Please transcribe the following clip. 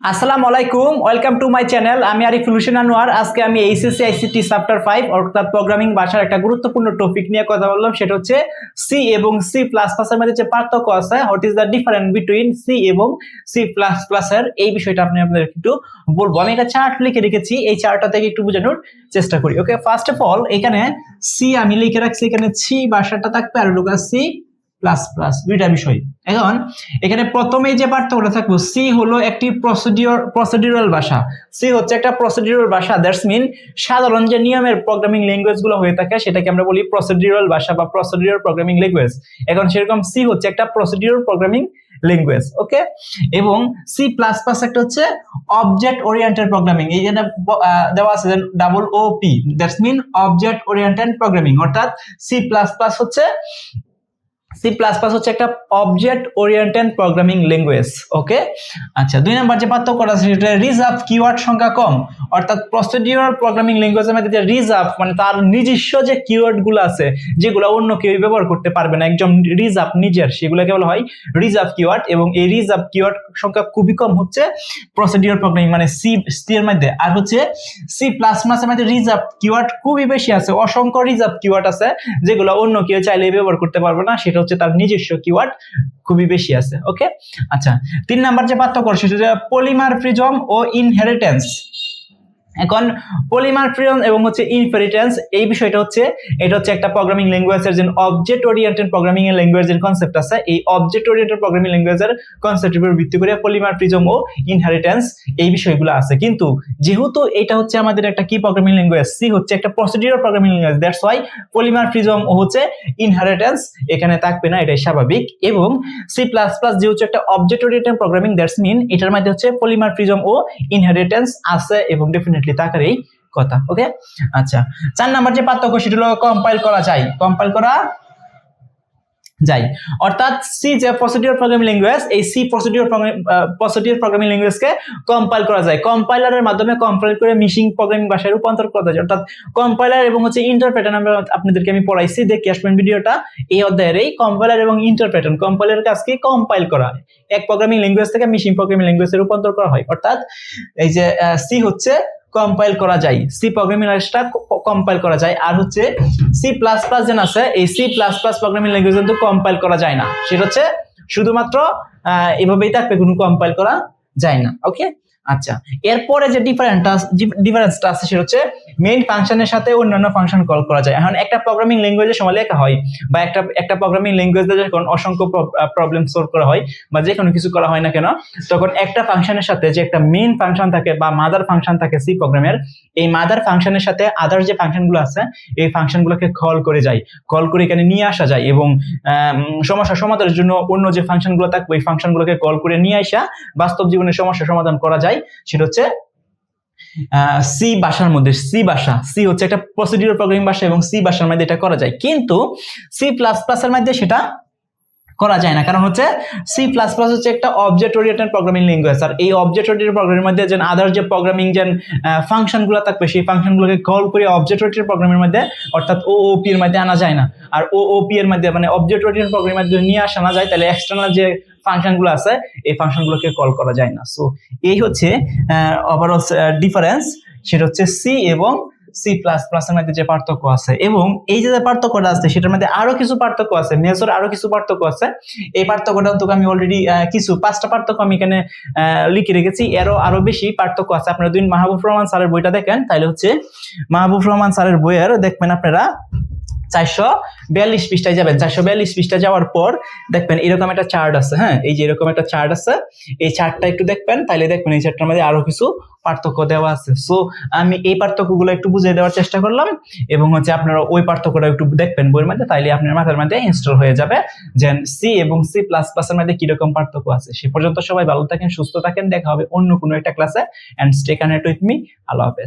আসসালামু আলাইকুম, welcome to my channel. আমি আরিফুল হোসেন আনোয়ার। আজকে আমি এইচএসসি আইসিটি চ্যাপ্টার ফাইভ অর্থাৎ প্রোগ্রামিং ভাষার একটা গুরুত্বপূর্ণ টপিক নিয়ে কথা বললাম। সেটা হচ্ছে সি এবং সি প্লাস প্লাসের মধ্যে যে পার্থক্য আছে what is the difference between C এবং সি প্লাস প্লাসের এই বিষয়টা আপনি আপনাদের একটু বলব। আমি একটা চার্ট লিখে রেখেছি। এই চার্টটা থেকে একটু বোঝানোর চেষ্টা করি ওকে ফার্স্ট অফ অল এখানে সি আমি লিখে রাখছি, এখানে সি ভাষাটা থাকবে আর লোকা সি প্লাস প্লাস দুইটা বিষয়। এখন, এখানে প্রথমেই যে পার্থক্যটা থাকব সি হলো একটি প্রসিডিওর প্রসিডিউরাল ভাষা। সি হচ্ছে একটা প্রসিডিউরাল ভাষা দ্যাটস মিন সাধারণ যে নিয়মের প্রোগ্রামিং ল্যাঙ্গুয়েজগুলো হয়ে থাকে, সেটাকে আমরা বলি প্রসিডিউরাল ভাষা বা প্রসিডিউরাল প্রোগ্রামিং ল্যাঙ্গুয়েজ এখন সেরকম সি হচ্ছে একটা প্রসিডিউরাল প্রোগ্রামিং ল্যাঙ্গুয়েজ ওকে এবং সি প্লাস প্লাস একটা হচ্ছে অবজেক্ট ওরিয়েন্টেড প্রোগ্রামিং এই যেটা দেওয়া আছে double O P that's mean object oriented programming অর্থাৎ সি প্লাস প্লাস হচ্ছে সি প্লাস প্লাস হচ্ছে একটা object oriented programming language okay আচ্ছা দুই নাম্বার যে পার্থক্য আছে, সেটা রিজার্ভ কিওয়ার্ড সংখ্যা কম। অর্থাৎ প্রসিডিউরাল প্রোগ্রামিং ল্যাঙ্গুয়েজের মধ্যে যে রিজার্ভ মানে তার নিজস্ব যে কিওয়ার্ডগুলো আছে, যেগুলো অন্য কেউ ব্যবহার করতে পারবে না একজন রিজার্ভ নিজের, সেগুলোকে বলা হয় রিজার্ভ কিওয়ার্ড এবং এই রিজার্ভ কিওয়ার্ড সংখ্যা খুবই কম হচ্ছে প্রসিডিউর প্রোগ্রামিং মানে সি সি এর মধ্যে। আর হচ্ছে সি প্লাস প্লাসের মধ্যে রিজার্ভ কিওয়ার্ড খুবই বেশি আছে, অসংখ্য রিজার্ভ কিওয়ার্ড আছে, যেগুলো অন্য কেউ চাইলে ব্যবহার করতে পারবে না, সেটা হচ্ছে তার নিজস্ব কিওয়ার্ড খুবই বেশি আছে ওকে আচ্ছা তিন নাম্বার যে পার্থক্য সেটা হচ্ছে পলিমার প্রিজম ও ইনহেরিটেন্স এখন পলিমার প্রিয়ন এবং হচ্ছে ইনফেরিটেন্স, এই বিষয়টা হচ্ছে, এটা হচ্ছে একটা প্রোগ্রামিং ল্যাঙ্গুয়েজের যে অবজেক্ট ওরিয়েন্টেড প্রোগ্রামিং এর ল্যাঙ্গুয়েজের কনসেপ্ট আছে। এই অবজেক্ট ওরিয়েন্টেড প্রোগ্রামিং ল্যাঙ্গুয়েজের কনসেপ্টের উপর ভিত্তি করে পলিমার প্রিজম ও ইনহেরিটেন্স এই বিষয়গুলো আছে। কিন্তু যেহেতু এটা হচ্ছে আমাদের একটা কি প্রোগ্রামিং ল্যাঙ্গুয়েজ সি হচ্ছে একটা procedure programming language that's why ও হচ্ছে ইনহেরিটেন্স এখানে থাকবে না, এটাই স্বাভাবিক। এবং সি প্লাস প্লাস যে হচ্ছে একটা object oriented programming that's mean এটার মধ্যে হচ্ছে পলিমার প্রিজম ও ইনহেরিটেন্স আছে এবং ডেফিনেটলি থাকার এই কথা ওকে আচ্ছা চার নাম্বার যে পার্থক্য সেটা হলো কম্পাইল করা যায়। কম্পাইল করা যায়। অর্থাৎ সি যে প্রসিডিউর প্রোগ্রামিং ল্যাঙ্গুয়েজ এই সি প্রসিডিউর প্রসিডিউর প্রোগ্রামিং ল্যাঙ্গুয়েজকে কম্পাইল করা যায়। কম্পাইলারের মাধ্যমে কম্পাইল করে মিশিং প্রোগ্রামিং ভাষায় রূপান্তর করা যায়। অর্থাৎ কম্পাইলার এবং হচ্ছে ইন্টারপ্রেটার আমরা আপনাদেরকে আমি পড়াইছি দেখে আসবেন ভিডিওটা এই অধ্যায়ের এই কম্পাইলার এবং ইন্টারপ্রেটার কম্পাইলার কাজকে কম্পাইল করা এক প্রোগ্রামিং ল্যাঙ্গুয়েজ থেকে মিশিং প্রোগ্রামিং ল্যাঙ্গুয়েজে রূপান্তর করা হয়। অর্থাৎ এই যে সি হচ্ছে কম্পাইল করা যায়। সি প্রোগ্রামিং ল্যাঙ্গুয়েজটা কম্পাইল করা যায়। আর হচ্ছে সি প্লাস প্লাস যেন আছে, এই C plus plus programming language কিন্তু কম্পাইল করা যায় না। সেটা হচ্ছে শুধুমাত্র এভাবেই থাকবে, কোনো কম্পাইল করা যায় না। ওকে আচ্ছা এরপরে যে ডিফারেন্টটা ডিফারেন্সটা আছে সেটা হচ্ছে মেইন ফাংশনের সাথে অন্যান্য ফাংশন কল করা যায়। এখন একটা প্রোগ্রামিং ল্যাঙ্গুয়েজের সময় লেখা হয় বা একটা একটা প্রোগ্রামিং ল্যাঙ্গুয়েজে যখন অসংখ্য প্রবলেম সলভ করা হয় বা যে কোনো কিছু করা হয় না কেন, তখন একটা ফাংশনের সাথে যে একটা মেইন ফাংশন থাকে বা মাদার ফাংশন থাকে সি প্রোগ্রামের এই মাদার ফাংশনের সাথে আদার যে ফাংশনগুলো আছে, এই ফাংশনগুলোকে কল করে যায়। কল করে এখানে নিয়ে আসা যায় এবং সমস্যা সমাধানের জন্য অন্য যে ফাংশনগুলো থাকবে, ওই ফাংশনগুলোকে কল করে নিয়ে আসা বাস্তব জীবনে সমস্যা সমাধান করা যায়। সেটা হচ্ছে সি মধ্যে, সি সি হচ্ছে একটা প্রসিডিউর প্রোগ্রামিং এবং সি মধ্যে এটা করা যায়। কিন্তু সি প্লাস প্লাস এর মধ্যে সেটা করা যায় না। কারণ হচ্ছে, সি প্লাস প্লাস হচ্ছে একটা অবজেক্ট ওরিয়েন্টেড প্রোগ্রামিং ল্যাঙ্গুয়েজ আর এই অবজেক্ট ওরিয়েন্টেড প্রোগ্রামের মধ্যে যে আদার যে প্রোগ্রামিং যে ফাংশনগুলো থাকবে, সেই ফাংশনগুলোকে কল করে অবজেক্ট ওরিয়েন্টেড প্রোগ্রামের মধ্যে, অর্থাৎ ও ওপি এর মধ্যে আনা যায় না। আর ও ওপি এর মধ্যে মানে অবজেক্ট ওরিয়েন্টেড প্রোগ্রামের মধ্যে নিয়ে আসা না যায়, তাহলে এক্সটার্নাল যে ফাংশনগুলো আছে, এই ফাংশনগুলোকে কল করা যায় না। সো এই হচ্ছে ওভারঅল ডিফারেন্স সেটা হচ্ছে সি এবং সি প্লাস প্লাসের মধ্যে যে পার্থক্য আছে। এবং এই যে পার্থক্যটা আছে, সেটার মধ্যে আরও কিছু পার্থক্য আছে মেজর আরও কিছু পার্থক্য আছে। এই পার্থক্যটা তো আমি অলরেডি কিছু, পাঁচটা পার্থক্য আমি এখানে লিখে রেখেছি। এরও আরও বেশি পার্থক্য আছে। আপনারা দুই মাহবুব রহমান স্যারের বইটা দেখেন, তাহলে হচ্ছে মাহবুব রহমান স্যারের বইয়ের দেখবেন আপনারা চারশো বিয়াল্লিশ পৃষ্ঠায় যাবেন। চারশো বিয়াল্লিশ পৃষ্ঠা যাওয়ার পর দেখবেন এরকম একটা চার্ট আছে হ্যাঁ? এই যে এরকম একটা চার্ট আছে, এই চার্টটা একটু দেখবেন তাহলে দেখবেন এই চার্টটার মধ্যে আরও কিছু পার্থক্য দেওয়া আছে। সো আমি এই পার্থক্যগুলো একটু বুঝিয়ে দেওয়ার চেষ্টা করলাম এবং হচ্ছে আপনারা ওই পার্থক্যটা একটু দেখবেন বইয়ের মধ্যে, তাইলে আপনার মাথার মধ্যে ইনস্টল হয়ে যাবে। যে সি এবং সি প্লাস প্লাসের মধ্যে কীরকম পার্থক্য আছে সে পর্যন্ত সবাই ভালো থাকেন, সুস্থ থাকেন। দেখা হবে অন্য কোনো একটা ক্লাসে and stay connect with me আল্লাহ হাফেজ।